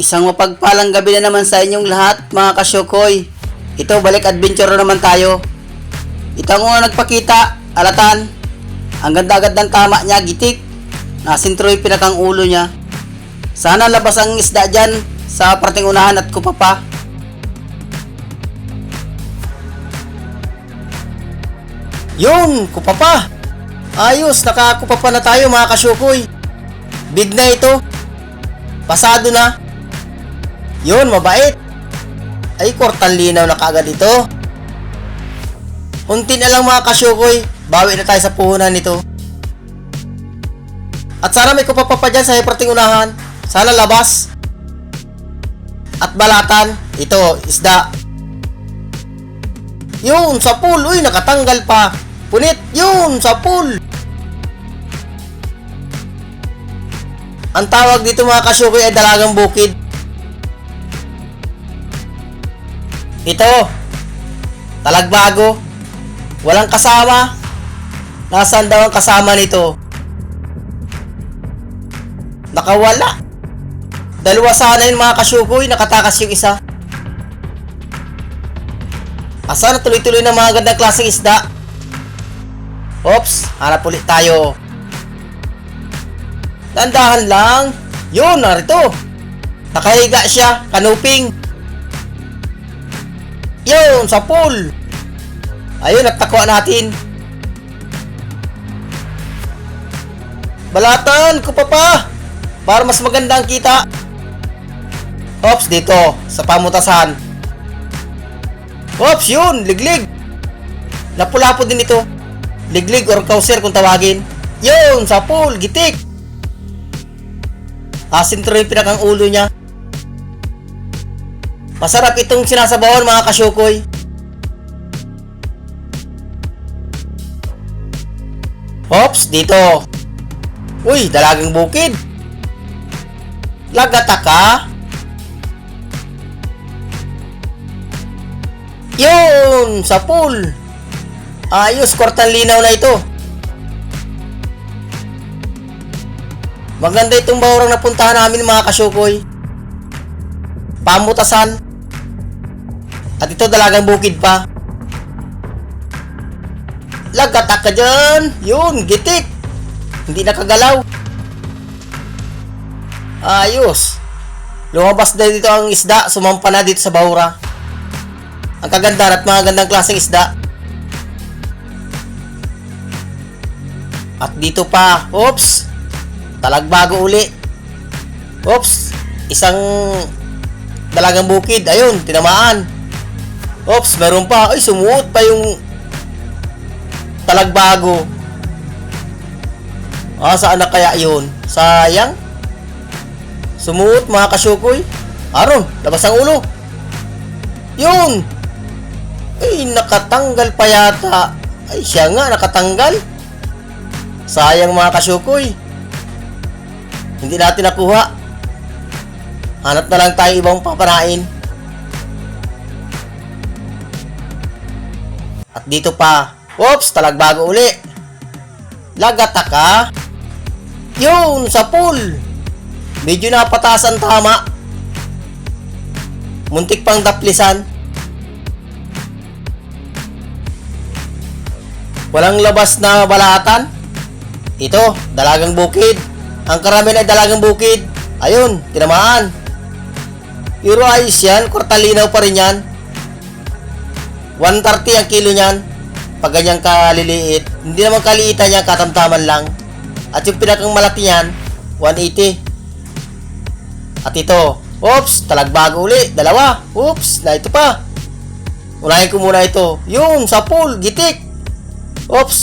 Isang mapagpalang gabi na naman sa inyong lahat, mga kasyukoy. Ito, balik adventure na naman tayo. Ito ang una nagpakita, alatan. Ang ganda-ganda ng tama niya, gitik. Nasintro yung pinakang ulo niya. Sana labas ang isda dyan sa parting unahan at kupa pa. Yun, kupa pa. Ayos, nakakupa pa na tayo mga kasyukoy. Big na ito. Pasado na. Yun, mabait. Ay, kortan linaw na kagad ito. Unti na lang mga kasyukoy. Bawi na tayo sa puhunan nito. At sana may kupapa dyan sa hiperting unahan. Sana labas. At balatan. Ito, isda. Yun, sa pool. Uy, nakatanggal pa. Punit. Yun, sa pool. Ang tawag dito mga kasyukoy ay dalagang bukid. Ito. Talagbago. Walang kasama. Nasaan daw ang kasama nito? Nakawala. Dalawa sana yung mga kasyukoy. Nakatakas yung isa. Asa na tuloy-tuloy ng mga gandang klaseng isda. Oops, hanap ulit tayo. Dandahan lang. Yun, narito. Nakahiga siya, kanuping. Yun, sa pool. Ayun, natakwa natin. Balatan ko pa pa. Para mas maganda ang kita. Oops, dito, sa pamutasan. Oops, yun, liglig. Lapu-lapo din ito. Liglig or kauser kung tawagin. Yun, sa pool, gitik. Asintro yung pinakang ulo niya. Masarap itong sinasabawan mga kasyukoy. Ops, dito. Uy, dalagang bukid. Lagata ka? Yun, sa pool. Ayos, kwartang linaw na ito. Maganda itong bawrang napuntahan namin mga kasyukoy. Pamutasan. At ito dalagang bukid pa. Lagatak ka dyan. Yun, gitik. Hindi nakagalaw. Ayos. Lumabas na dito ang isda. Sumampa na dito sa bawra. Ang kagandahan at mga gandang klaseng isda. At dito pa. Oops. Talagbago uli. Oops. Isang dalagang bukid. Ayun, tinamaan. Oops, meron pa. Ay, sumuot pa yung talagbago. Ah, saan na kaya yun? Sayang. Sumuot mga kasyukoy. Aron, labas ang ulo. Yun. Ay, nakatanggal pa yata. Ay, siya nga, nakatanggal. Sayang mga kasyukoy. Hindi natin nakuha. Hanap na lang tayo ibang papanain. At dito pa. Oops, talagbago uli. Lagata ka. Yun, sa pool. Medyo napataas ang tama. Muntik pang daplisan. Walang labas na balatan. Ito, dalagang bukid. Ang karamihan ay dalagang bukid. Ayun, tinamaan. Euro ayos yan, kwartalinaw pa rin yan. 130 ang kilo niyan. Pag ganyang kaliliit. Hindi naman kaliitan niya, katamtaman lang. At yung pinakang malaki niyan, 180. At ito, oops, talagbago uli, dalawa. Oops, na ito pa. Unahin ko muna ito. Yun, sa pool, gitik. Oops,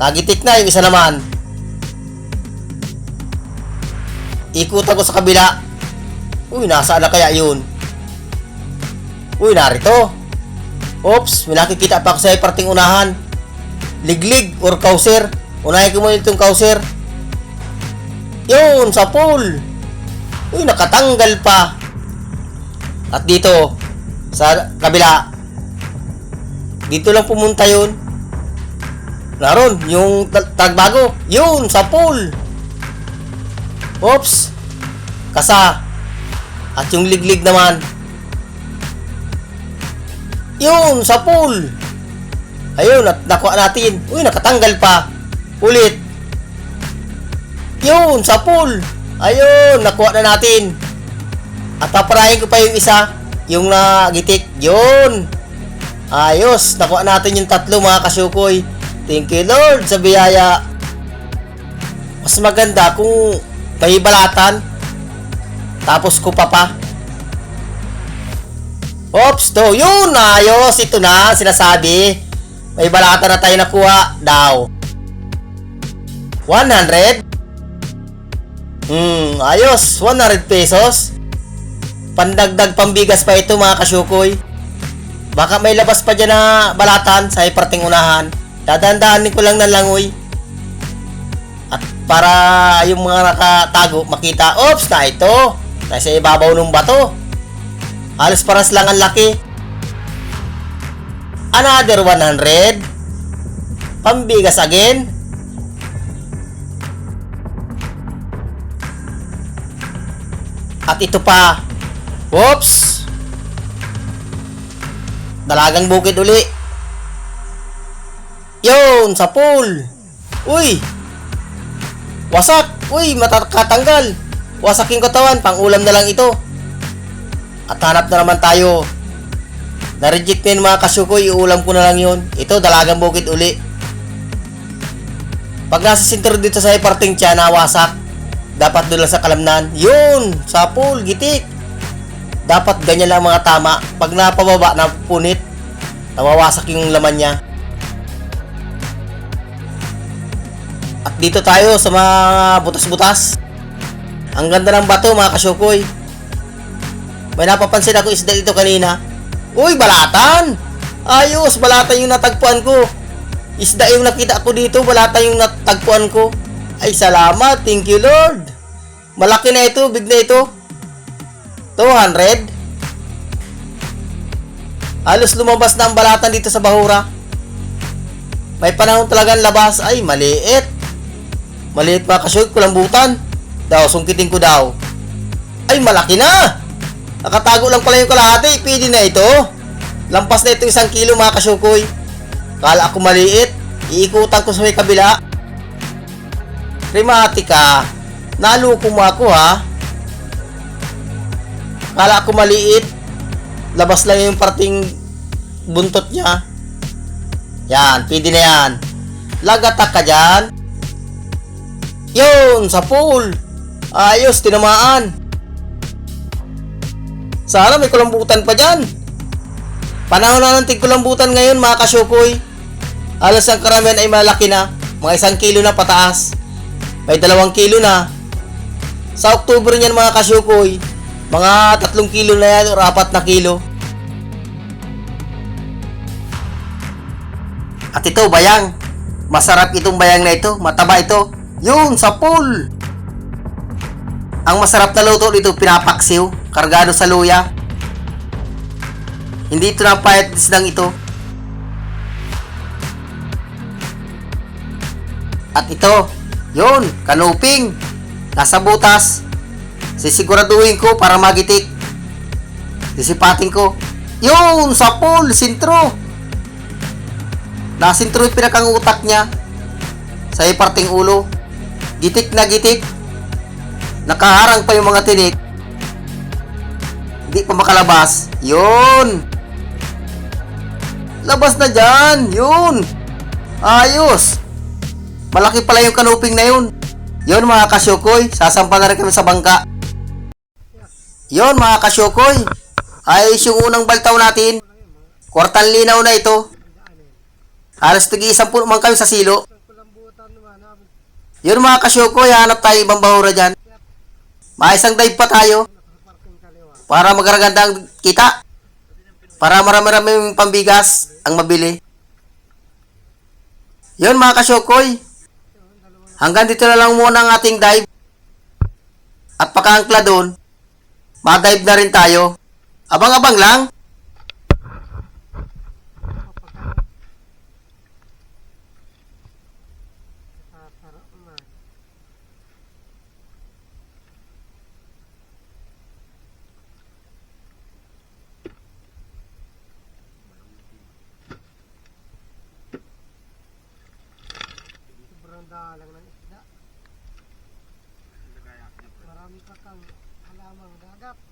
nagitik na yung isa naman. Ikutan ko sa kabila. Uy, nasaan na kaya yun? Uy, narito. Oops, may nakikita pa ako sa parting unahan. Liglig or kauser. Unahin ko muna itong kauser. Yun, sa pool. Uy, nakatanggal pa. At dito, sa kabila. Dito lang pumunta yun. Naroon, yung tagbago. Yun, sa pool. Oops. Kasa. At yung liglig naman. Yun, sa pool. Ayun, at nakuha natin. Uy, nakatanggal pa. Ulit. Yun, sa pool. Ayun, nakuha na natin. At paparahin ko pa yung isa. Yung nagitik. Yun. Ayos, nakuha natin yung tatlo mga kasukoy. Thank you Lord sa biyaya. Mas maganda kung may balatan. Tapos ko pa pa. Oops, to. Yun, ayos. Ito na, sinasabi. May balata na tayo nakuha. Daw. 100. Hmm, ayos. 100 pesos. Pandagdag pambigas pa ito mga kasyukoy. Baka may labas pa dyan na balatan sa iparting unahan. Dadandaanin ko lang ng langoy. At para yung mga nakatago makita, oops, na ito. Nasa ibabaw ng bato. Halos paras lang ang laki. Another 100. Pambigas again. At ito pa. Whoops! Dalagang bukid uli. Yun, sa pool. Uy! Wasak! Uy, matakatanggal. Wasak yung katawan, pang ulam na lang ito. At hanap na naman tayo. Na-reject na yun mga kasuko, iulam ko na lang yun. Ito, dalagang bukid uli. Pag nasa sentro dito sa parting tiyan, nawasak. Dapat doon lang sa kalamnan. Yun! Sa pool, gitik. Dapat ganyan lang mga tama. Pag napababa, napunit, nawawasak yung laman niya. At dito tayo sa mga butas-butas. Ang ganda ng bato mga kasyukoy. May napapansin ako isda dito kanina. Uy, balatan! Ayos, balatan yung natagpuan ko. Isda yung nakita ko dito, balatan yung natagpuan ko. Ay, salamat. Thank you, Lord. Malaki na ito, big na ito. 200. Halos lumabas na ang balatan dito sa Bahura. May panahon talagang labas. Ay, maliit. Maliit mga kasyog, kulambutan. Daw, sungkitin ko daw. Ay, malaki na! Nakatago lang pala yung kalahati. Pwede na ito. Lampas na ito isang kilo mga kasyukoy. Kala ako maliit. Iikutan ko sa may kabila. Rematika. Naluko mo ako ha. Kala ko maliit. Labas lang yung parting buntot niya. Yan, pwede na yan. Lagatak ka dyan. Yun, sa pool. Ayos, tinamaan. Sana may kulambutan pa dyan. Panahon na ng tigkulambutan ngayon mga kasyukoy. Alas ang karamihan ay malaki na. Mga isang kilo na pataas. May dalawang kilo na. Sa October niyan mga kasyukoy, mga tatlong kilo na yan o apat na kilo. At ito, bayang. Masarap itong bayang na ito. Mataba ito. Yun, sa pool. Ang masarap na luto dito, pinapaksiw. Kargado sa luya. Hindi ito ng payat isdang ito. At ito, yun, kanuping. Nasa butas. Sisiguraduhin ko para magitik. Sisipatin ko. Yun, sa pool, sintro. Nasintro yung pinakang utak niya. Sa iparting ulo. Gitik na gitik. Nakaharang pa yung mga tinik. Hindi pa makalabas. Yun. Labas na dyan. Yun. Ayos. Malaki pala yung kanuping na yun. Yun mga kasyukoy. Sasampa na rin kami sa bangka. Yun mga kasyukoy. Ayos yung unang baltaw natin. Kwartang linaw na ito. Halos tigi isang puno man kami sa silo. Yun mga kasyukoy. Hanap tayo ibang bahura dyan. Maisang dive pa tayo. Para magaraganda ang kita. Para marami-rami pambigas ang mabili. Yun mga kasyukoy. Hanggang dito na lang muna ang ating dive. At pakaangkla doon, ma-dive na rin tayo. Abang-abang lang. lang ng isda. Marami pa kang halamang dagat.